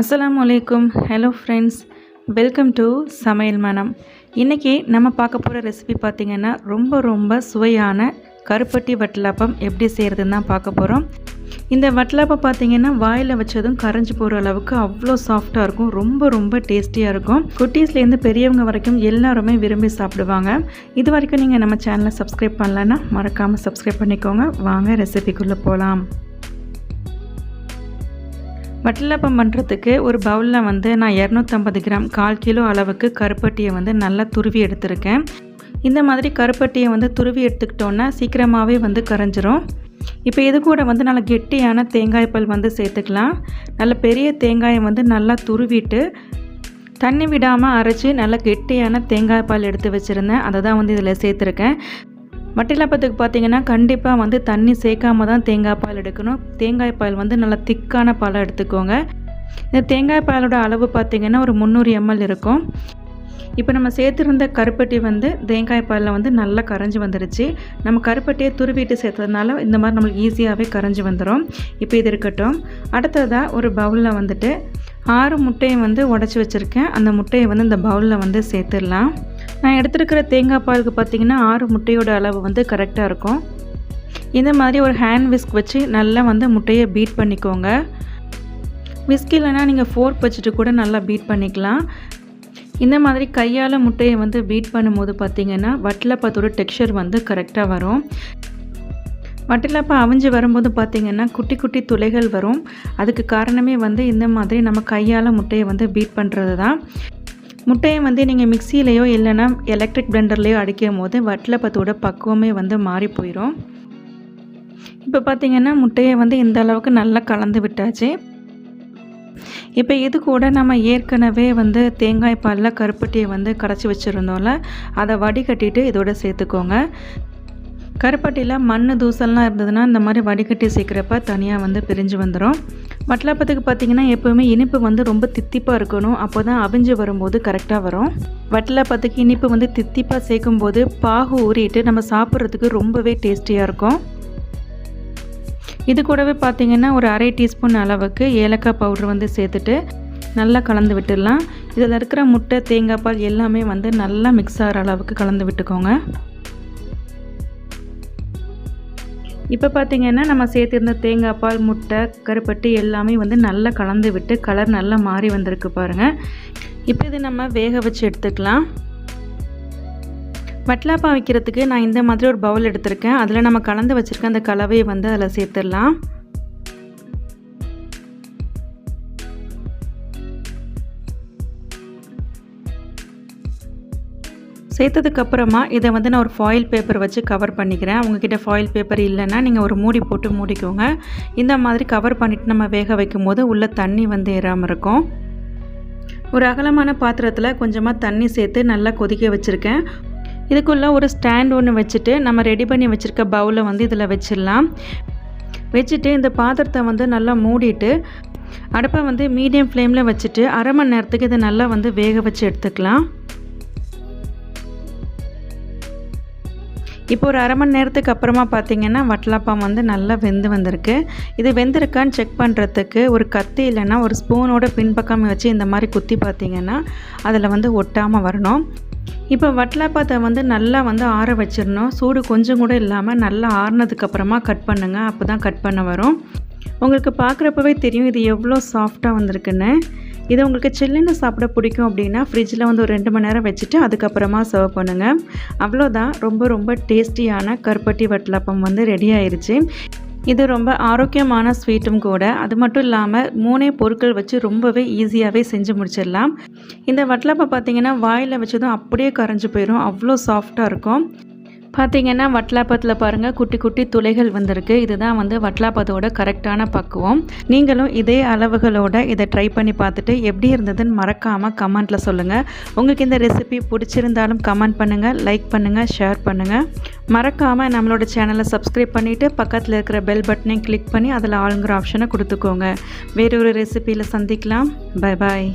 அஸ்லாம் அலைக்கும். Hello friends welcome to சமையல் மனம். இன்றைக்கி நம்ம பார்க்க போகிற ரெசிபி பார்த்திங்கன்னா ரொம்ப ரொம்ப சுவையான கருப்பட்டி வட்டலாப்பம் எப்படி செய்கிறதுன்னு தான் பார்க்க போகிறோம் இந்த வட்டலாப்பம் பார்த்திங்கன்னா வாயில் வச்சதும் கரைஞ்சி போகிற அளவுக்கு அவ்வளோ சாஃப்டாக இருக்கும். ரொம்ப ரொம்ப டேஸ்டியாக இருக்கும். குட்டீஸ்லேருந்து பெரியவங்க வரைக்கும் எல்லாருமே விரும்பி சாப்பிடுவாங்க. இது வரைக்கும் நீங்கள் நம்ம சேனலை சப்ஸ்கிரைப் பண்ணலன்னா மறக்காமல் சப்ஸ்கிரைப் பண்ணிக்கோங்க. வாங்க ரெசிபிக்குள்ளே போகலாம் வட்டலப்பம் பண்ணுறதுக்கு ஒரு பவுலில் வந்து நான் இரநூத்தம்பது கிராம் கால் கிலோ அளவுக்கு கருப்பட்டியை வந்து நல்லா துருவி எடுத்திருக்கேன். இந்த மாதிரி கருப்பட்டியை வந்து துருவி எடுத்துக்கிட்டோன்னா சீக்கிரமாகவே வந்து கரைஞ்சிரும். இப்போ இது கூட வந்து நல்லா கெட்டியான தேங்காய் பால் வந்து சேர்த்துக்கலாம். நல்ல பெரிய தேங்காயை வந்து நல்லா துருவிட்டு தண்ணி விடாமல் அரைச்சி நல்லா கெட்டியான தேங்காய் பால் எடுத்து வச்சுருந்தேன். அதை தான் வந்து இதில் சேர்த்துருக்கேன். வட்டிலாப்பத்துக்கு பார்த்தீங்கன்னா கண்டிப்பாக வந்து தண்ணி சேர்க்காம தான் தேங்காய் பால் எடுக்கணும். தேங்காய் பால் வந்து நல்லா திக்கான பாலாக எடுத்துக்கோங்க. இந்த தேங்காய் பாலோட அளவு பார்த்திங்கன்னா ஒரு முந்நூறு எம்எல் இருக்கும். இப்போ நம்ம சேர்த்துருந்த கருப்பட்டி வந்து தேங்காய் பாலில் வந்து நல்லா கரைஞ்சி வந்துருச்சு. நம்ம கருப்பட்டியை துருவிட்டு சேர்த்ததுனால இந்த மாதிரி நம்மளுக்கு ஈஸியாகவே கரைஞ்சி வந்துடும் இப்போ இது இருக்கட்டும். அடுத்ததாக ஒரு பவுலில் வந்துட்டு ஆறு முட்டையை வந்து உடச்சி வச்சுருக்கேன். அந்த முட்டையை வந்து இந்த பவுலில் வந்து சேர்த்துடலாம். நான் எடுத்துருக்கிற தேங்காய் பாலுக்கு பார்த்திங்கன்னா ஆறு முட்டையோட அளவு வந்து கரெக்டாக இருக்கும். இந்த மாதிரி ஒரு ஹேண்ட் விஸ்க் வச்சு நல்லா வந்து முட்டையை பீட் பண்ணிக்கோங்க. விஸ்க் இல்லைனா நீங்கள் ஃபோர்க் வச்சுட்டு கூட நல்லா பீட் பண்ணிக்கலாம். இந்த மாதிரி கையால் முட்டையை வந்து பீட் பண்ணும்போது பார்த்திங்கன்னா வட்டலப்பத்தோட டெக்ஸ்சர் வந்து கரெக்டாக வரும். வட்டலப்பா அவிஞ்சு வரும்போது பார்த்திங்கன்னா குட்டி குட்டி துளைகள் வரும். அதுக்கு காரணமே வந்து இந்த மாதிரி நம்ம கையால் முட்டையை வந்து பீட் பண்ணுறது தான் முட்டையை வந்து நீங்கள் மிக்சியிலையோ இல்லைன்னா எலக்ட்ரிக் பிளெண்டர்லேயோ அடிக்கும் போது வட்டலப்பத்தோட பக்குவமே வந்து மாறி போயிடும் இப்போ பார்த்திங்கன்னா முட்டையை வந்து இந்த அளவுக்கு நல்லா கலந்து விட்டாச்சு. இப்போ இது கூட நம்ம ஏற்கனவே வந்து தேங்காய் பாலில் கருப்பட்டியை வந்து கரைச்சி வச்சுருந்தோம்ல அதை வடிகட்டிட்டு இதோட சேர்த்துக்கோங்க. கருப்பட்டியில் மண் தூசல்லாம் இருந்ததுன்னா இந்த மாதிரி வடிகட்டி சேர்க்குறப்ப தனியாக வந்து பிரிஞ்சு வந்துடும் வட்டலாப்பத்துக்கு பார்த்திங்கன்னா எப்போவுமே இனிப்பு வந்து ரொம்ப தித்திப்பாக இருக்கணும். அப்போ தான் அவிஞ்சு வரும்போது கரெக்டாக வரும். வட்டலாப்பத்துக்கு இனிப்பு வந்து தித்திப்பாக சேர்க்கும்போது பாகு ஊறிட்டு நம்ம சாப்பிட்றதுக்கு ரொம்பவே டேஸ்டியாக இருக்கும். இது கூடவே பார்த்திங்கன்னா ஒரு அரை டீஸ்பூன் அளவுக்கு ஏலக்காய் பவுடர் வந்து சேர்த்துட்டு நல்லா கலந்து விட்டுடலாம். இதில் இருக்கிற முட்டை தேங்காய் பால் எல்லாமே வந்து நல்லா மிக்ஸ் ஆகிற அளவுக்கு கலந்து விட்டுக்கோங்க. இப்போ பார்த்திங்கன்னா நம்ம சேர்த்துருந்த தேங்காய் பால் முட்டை கருப்பட்டி எல்லாமே வந்து நல்லா கலந்து விட்டு கலர் நல்லா மாறி வந்திருக்கு பாருங்கள் இப்போ இது நம்ம வேக வச்சு எடுத்துக்கலாம். வட்லாப்பா வைக்கிறதுக்கு நான் இந்த மாதிரி ஒரு பவுல் எடுத்திருக்கேன். அதில் நம்ம கலந்து வச்சுருக்க அந்த கலவையை வந்து அதில் சேர்த்துடலாம். சேர்த்ததுக்கப்புறமா இதை வந்து நான் ஒரு ஃபாயில் பேப்பர் வச்சு கவர் பண்ணிக்கிறேன். உங்ககிட்ட ஃபாயில் பேப்பர் இல்லைன்னா நீங்கள் ஒரு மூடி போட்டு மூடிக்கோங்க. இந்த மாதிரி கவர் பண்ணிவிட்டு நம்ம வேக வைக்கும் போது உள்ளே தண்ணி வந்து ஏறாமல் இருக்கும். ஒரு அகலமான பாத்திரத்தில் கொஞ்சமாக தண்ணி சேர்த்து நல்லா கொதிக்க வச்சுருக்கேன். இதுக்குள்ளே ஒரு ஸ்டாண்ட் ஒன்று வச்சுட்டு நம்ம ரெடி பண்ணி வச்சுருக்க பவுலை வந்து இதில் வச்சிடலாம். வச்சுட்டு இந்த பாத்திரத்தை வந்து நல்லா மூடிட்டு அடுப்பை வந்து மீடியம் ஃப்ளேமில் வச்சுட்டு அரை மணி நேரத்துக்கு இதை நல்லா வந்து வேக வச்சு எடுத்துக்கலாம். இப்போ ஒரு அரை மணி நேரத்துக்கு அப்புறமா பார்த்தீங்கன்னா வட்டலாப்பம் வந்து நல்லா வெந்து வந்திருக்கு. இது வெந்திருக்கான்னு செக் பண்ணுறதுக்கு ஒரு கத்தி இல்லைன்னா ஒரு ஸ்பூனோட பின்பக்கம் வச்சு இந்த மாதிரி குத்தி பார்த்தீங்கன்னா அதில் வந்து ஒட்டாமல் வரணும். இப்போ வட்டலாப்பாத்தை வந்து நல்லா வந்து ஆற வச்சிடணும். சூடு கொஞ்சம் கூட இல்லாமல் நல்லா ஆறுனதுக்கப்புறமா கட் பண்ணுங்கள் அப்போ தான் கட் பண்ண வரும். உங்களுக்கு பார்க்குறப்பவே தெரியும் இது எவ்வளோ சாஃப்டாக வந்திருக்குன்னு. இது உங்களுக்கு சில்லுன்னு சாப்பிட பிடிக்கும் அப்படின்னா ஃப்ரிட்ஜில் வந்து ஒரு ரெண்டு மணி நேரம் வச்சுட்டு அதுக்கப்புறமா சர்வ் பண்ணுங்கள் அவ்வளோதான். ரொம்ப ரொம்ப டேஸ்டியான கருப்பட்டி வட்டலப்பம் வந்து ரெடி ஆயிடுச்சு இது ரொம்ப ஆரோக்கியமான ஸ்வீட்டும் கூட. அது மட்டும் இல்லாமல் மூணே பொருட்கள் வச்சு ரொம்பவே ஈஸியாகவே செஞ்சு முடிச்சிடலாம். இந்த வட்டலப்பை பார்த்திங்கன்னா வாயில் வச்சதும் அப்படியே கரைஞ்சி போயிடும் அவ்வளோ சாஃப்டாக இருக்கும். பார்த்திங்கன்னா வட்லாப்பத்தில் பாருங்கள் குட்டி குட்டி துளைகள் வந்திருக்கு. இதுதான் வந்து வட்லாப்பத்தோட கரெக்டான பக்குவம். நீங்களும் இதே அளவுகளோட இதை ட்ரை பண்ணி பார்த்துட்டு எப்படி இருந்ததுன்னு மறக்காமல் கமெண்ட்டில் சொல்லுங்கள் உங்களுக்கு இந்த ரெசிபி பிடிச்சிருந்தாலும் கமெண்ட் பண்ணுங்கள் லைக் பண்ணுங்கள் ஷேர் பண்ணுங்கள் மறக்காமல் நம்மளோட சேனலை சப்ஸ்கிரைப் பண்ணிவிட்டு பக்கத்தில் இருக்கிற பெல் பட்டனையும் கிளிக் பண்ணி அதில் ஆளுங்கிற ஆப்ஷனை கொடுத்துக்கோங்க. வேறொரு ரெசிபியில் சந்திக்கலாம். Bye bye